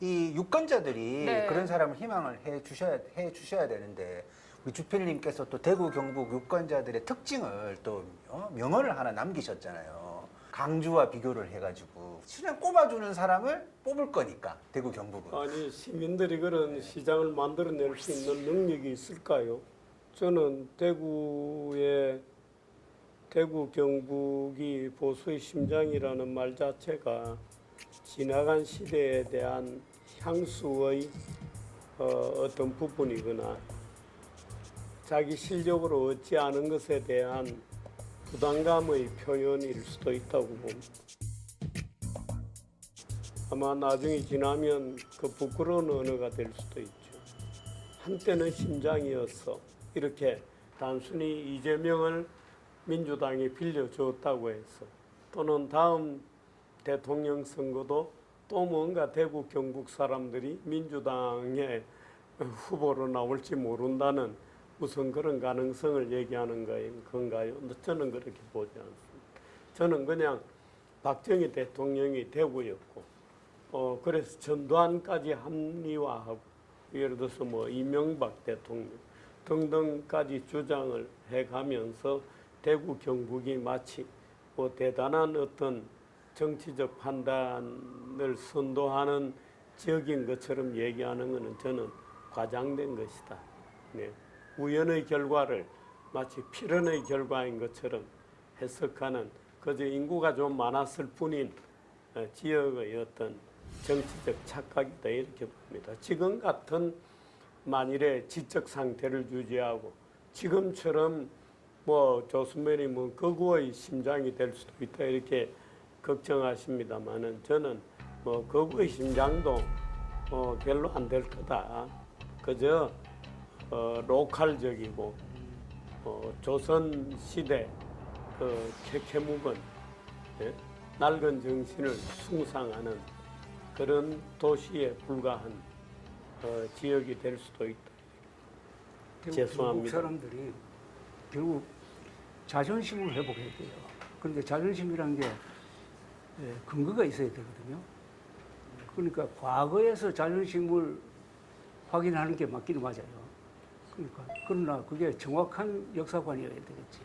이 유권자들이 네. 그런 사람을 희망을 해 주셔야 해 주셔야 되는데 우리 주필님께서 또 대구 경북 유권자들의 특징을 또 어? 명언을 하나 남기셨잖아요. 강주와 비교를 해가지고 그냥 꼽아주는 사람을 뽑을 거니까 대구 경북은 아니 시민들이 그런 시장을 만들어낼 수 있는 능력이 있을까요? 저는 대구의 대구 경북이 보수의 심장이라는 말 자체가 지나간 시대에 대한 향수의 어, 어떤 부분이거나 자기 실력으로 얻지 않은 것에 대한 부담감의 표현일 수도 있다고 봅니다. 아마 나중에 지나면 그 부끄러운 언어가 될 수도 있죠. 한때는 심장이었어. 이렇게 단순히 이재명을 민주당이 빌려줬다고 해서 또는 다음 대통령 선거도 또 뭔가 대구 경북 사람들이 민주당의 후보로 나올지 모른다는 무슨 그런 가능성을 얘기하는 건가요? 저는 그렇게 보지 않습니다. 저는 그냥 박정희 대통령이 대구였고 어 그래서 전두환까지 합리화하고 예를 들어서 뭐 이명박 대통령 등등까지 주장을 해가면서 대구 경북이 마치 뭐 대단한 어떤 정치적 판단을 선도하는 지역인 것처럼 얘기하는 것은 저는 과장된 것이다. 네. 우연의 결과를 마치 필연의 결과인 것처럼 해석하는 그저 인구가 좀 많았을 뿐인 어, 지역의 어떤 정치적 착각이다 이렇게 봅니다. 지금 같은 만일의 지적 상태를 유지하고 지금처럼 뭐 조수면이 뭐 거구의 심장이 될 수도 있다 이렇게 걱정하십니다만은 저는 뭐 거구의 심장도 어 별로 안 될 거다. 그저 어 로컬적이고 어 조선 시대 그 캐캐묵은 예? 낡은 정신을 숭상하는 그런 도시에 불과한 어, 지역이 될 수도 있다. 죄송합니다. 사람들이 결국 자존심을 회복해야 돼요. 그런데 자존심이란 게 예, 근거가 있어야 되거든요. 그러니까 과거에서 자존심을 확인하는 게 맞기는 맞아요. 그러니까 그러나 그게 정확한 역사관이어야 되겠지.